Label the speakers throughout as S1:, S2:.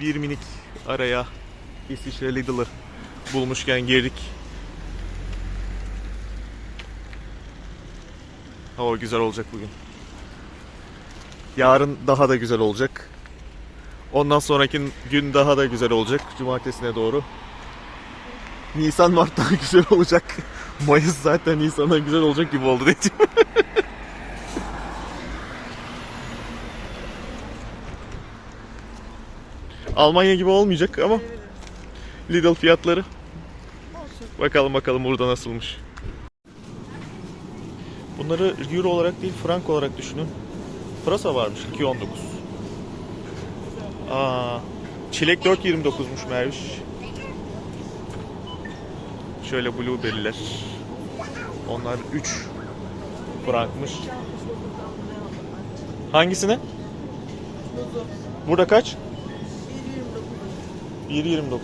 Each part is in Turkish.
S1: bir minik araya İsviçre Lidl'ı bulmuşken girdik. Hava güzel olacak bugün. Yarın daha da güzel olacak. Ondan sonraki gün daha da güzel olacak. Cumartesine doğru. Nisan Mart'tan güzel olacak. Mayıs zaten Nisan'dan güzel olacak gibi oldu diyeceğim. Almanya gibi olmayacak ama Lidl fiyatları. Bakalım bakalım burada nasılmış. Bunları euro olarak değil frank olarak düşünün. Pırasa varmış 2.19. Aa, çilek 4.29'muş Merviş. Şöyle blueberry'ler. Onlar 3 frankmış. Hangisine? Burada kaç? 1.29.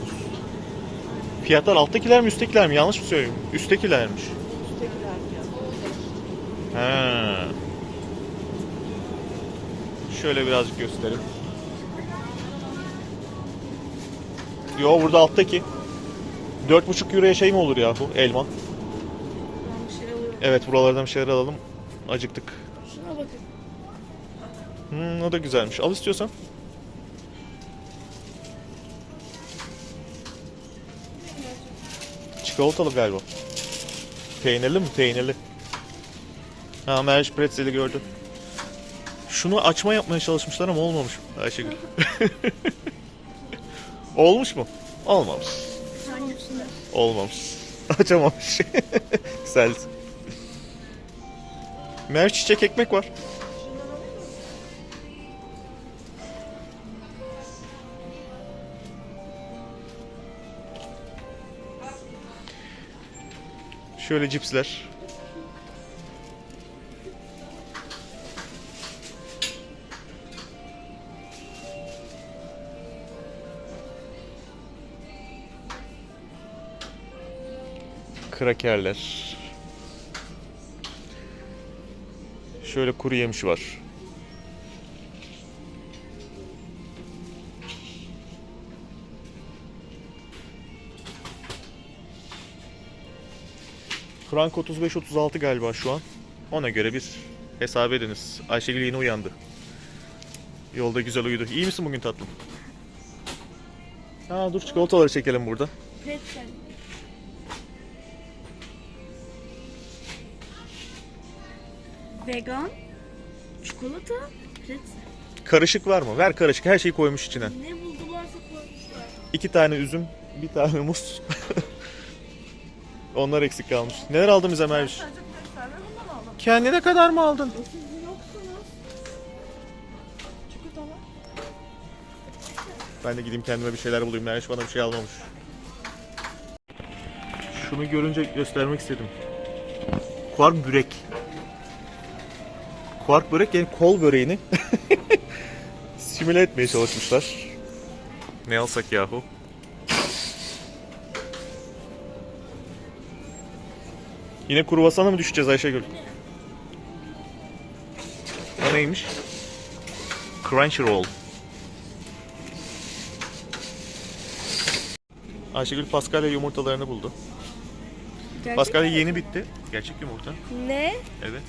S1: Fiyatlar alttakiler mi üsttekiler mi? Yanlış mı söylüyorum? Üsttekilermiş. Ha. Şöyle birazcık göstereyim. Yo burada alttaki. 4,5 euroya şey mi olur yahu elma? Evet buralardan bir şeyler alalım. Acıktık.
S2: Şuna bakın.
S1: Hmm, o da güzelmiş. Al istiyorsan. Çikolatalı galiba. Peynirli mi? Peynirli. Ha Meriç Pretzel'i gördüm. Şunu açma yapmaya çalışmışlar ama olmamış Ayşegül. Olmuş mu? Olmamış. Olmamış. Açamamış. Güzel. Meriç çiçek ekmek var. Şöyle cipsler. Krakerler. Şöyle kuru yemiş var. Frank 35-36 galiba şu an. Ona göre bir hesap ediniz. Ayşegül yeni uyandı. Yolda güzel uyudu. İyi misin bugün tatlım? Ha dur çikolataları çekelim burada.
S2: Pretzel. Vegan. Çikolata. Pretzel.
S1: Karışık var mı? Ver karışık. Her şeyi koymuş içine.
S2: Ne buldularsa koymuşlar.
S1: İki tane üzüm, bir tane muz. Onlar eksik kalmış. Neler aldın bize Merviş?
S2: Sadece ve bundan aldım.
S1: Kendine kadar mı aldın?
S2: E siz yoksunuz. Çikolatalar.
S1: Ben de gideyim kendime bir şeyler bulayım. Merviş bana bir şey almamış. Şunu görünce göstermek istedim. Kuark börek. Kuark börek yani kol böreğini simüle etmeye çalışmışlar. Ne alsak yahu? Yine kuruvasana mı düşeceğiz Ayşegül? O neymiş? Crunchyroll. Ayşegül Paskalya yumurtalarını buldu. Paskalya yeni bitti. Gerçek yumurta.
S2: Ne?
S1: Evet.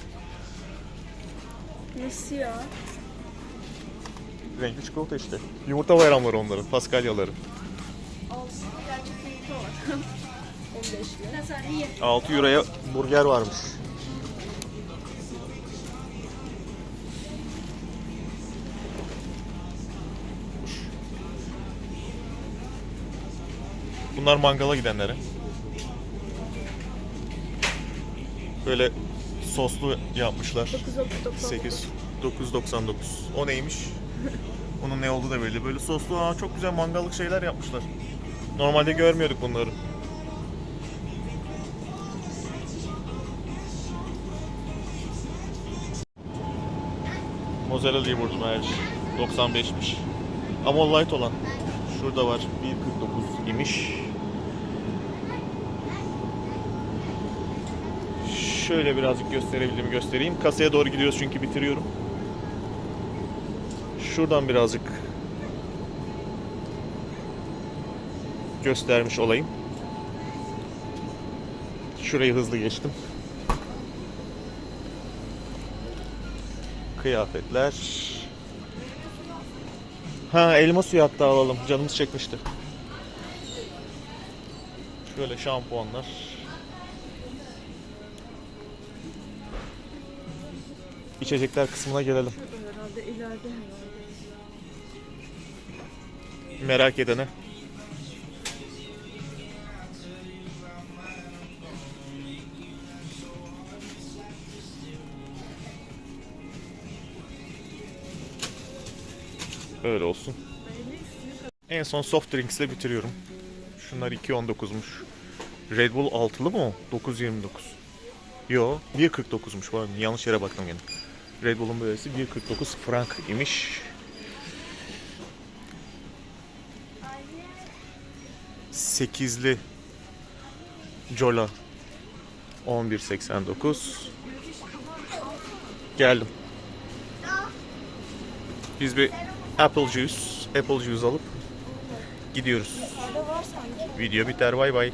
S2: Nasıl ya?
S1: Renkli çikolata işte. Yumurta bayramları onların. Paskalyaları.
S2: Altında gerçek yumurta var.
S1: 6 euroya burger varmış. Bunlar mangala gidenlere. Böyle soslu yapmışlar.
S2: 9.99.
S1: 8 9.99. O neymiş? Onun ne olduğu da belli. Böyle soslu aa, çok güzel mangallık şeyler yapmışlar. Normalde görmüyorduk bunları. Mozzarella'yı vurdum her 95'miş. Ama o light olan. Şurada var. 1.49 imiş. Şöyle birazcık gösterebildiğimi göstereyim. Kasaya doğru gidiyoruz çünkü bitiriyorum. Şuradan birazcık göstermiş olayım. Şurayı hızlı geçtim. Kıyafetler. Ha elma suyu hatta alalım. Canımız çekmişti. Şöyle şampuanlar. İçecekler kısmına gelelim. Merak edene. Öyle olsun. En son soft drinks ile bitiriyorum. Şunlar 2.19'muş. Red Bull altılı mı o? 9.29. Yo 1.49'muş. Pardon, yanlış yere baktım gene. Red Bull'un böylesi 1.49 frank imiş. Sekizli Jola 11.89 Geldim. Biz bir apple juice, apple juice alıp gidiyoruz. Video biter bay bay.